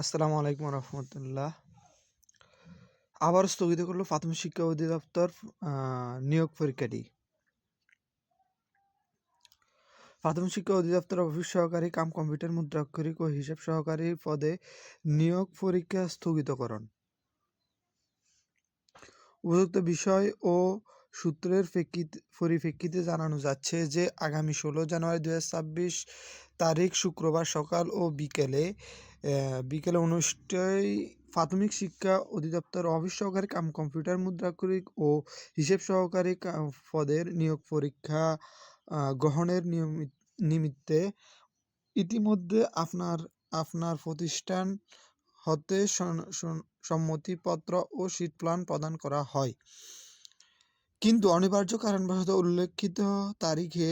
আসসালামু আলাইকুম রহমতুল্লাহ। আবার স্থগিত করল প্রাথমিক শিক্ষা অধিদপ্তর নিয়োগ পরীক্ষাটি। প্রাথমিক শিক্ষা অধিদপ্তর অফিস সহকারী, কাম কম্পিউটার মুদ্রাক্ষরিক ও হিসাব সহকারী পদে নিয়োগ পরীক্ষা স্থগিতকরণ। উপযুক্ত বিষয় ও সূত্রের পরিপ্রেক্ষিতে জানানো যাচ্ছে যে, আগামী ষোলো জানুয়ারি দুই হাজার ছাব্বিশ তারিখ শুক্রবার সকাল ও বিকেলে বিকেলে অনুষ্ঠেয় প্রাথমিক শিক্ষা অধিদপ্তর অফিস সহকারী কাম কম্পিউটার মুদ্রাক্ষরিক ও হিসেব সহকারী পদের নিয়োগ পরীক্ষা গ্রহণের নিয়মিত, নিমিত্তে ইতিমধ্যে আপনার আপনার প্রতিষ্ঠান হতে সম্মতিপত্র ও শীট প্ল্যান প্রদান করা হয়। কিন্তু অনিবার্য কারণবশত উল্লেখিত তারিখে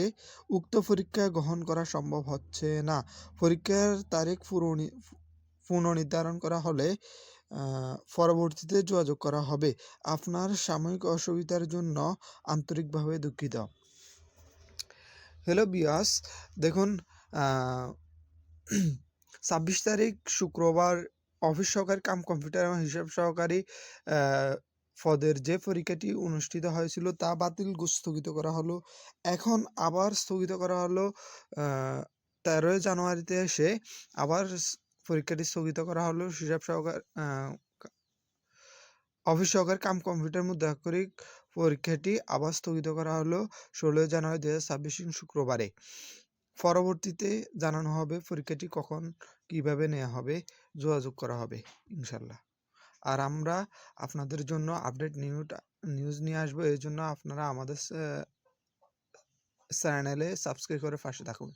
উক্ত পরীক্ষা গ্রহণ করা সম্ভব হচ্ছে না। পরীক্ষার তারিখ পুনর্নির্ধারণ করা হলে পরবর্তীতে যোগাযোগ করা হবে। আপনার সাময়িক অসুবিধার জন্য আন্তরিকভাবে দুঃখিত। হ্যালো বিয়াস, দেখুন ছাব্বিশ তারিখ শুক্রবার অফিস সহকারী, কাম কম্পিউটার এবং হিসাব সহকারী পদের যে পরীক্ষাটি অনুষ্ঠিত হয়েছিল তা বাতিল স্থগিত করা হলো। এখন আবার স্থগিত করা হলো তেরোই জানুয়ারিতে এসে আবার পরীক্ষাটি স্থগিত করা হলো। হিসাব সহকার অফিস সহকার কাম কম্পিউটার মধ্যে মুদ্রাক্ষরিক পরীক্ষাটি আবার স্থগিত করা হলো ষোলোই জানুয়ারি দু হাজার ছাব্বিশ শুক্রবারে। পরবর্তীতে জানানো হবে পরীক্ষাটি কখন, কীভাবে নেওয়া হবে, যোগাযোগ করা হবে ইনশাল্লাহ আর আমরা আপনাদের জন্য আপডেট নিউজ নিউজ নিয়ে আসব। এই জন্য আপনারা আমাদের চ্যানেলে সাবস্ক্রাইব করে পাশে থাকুন।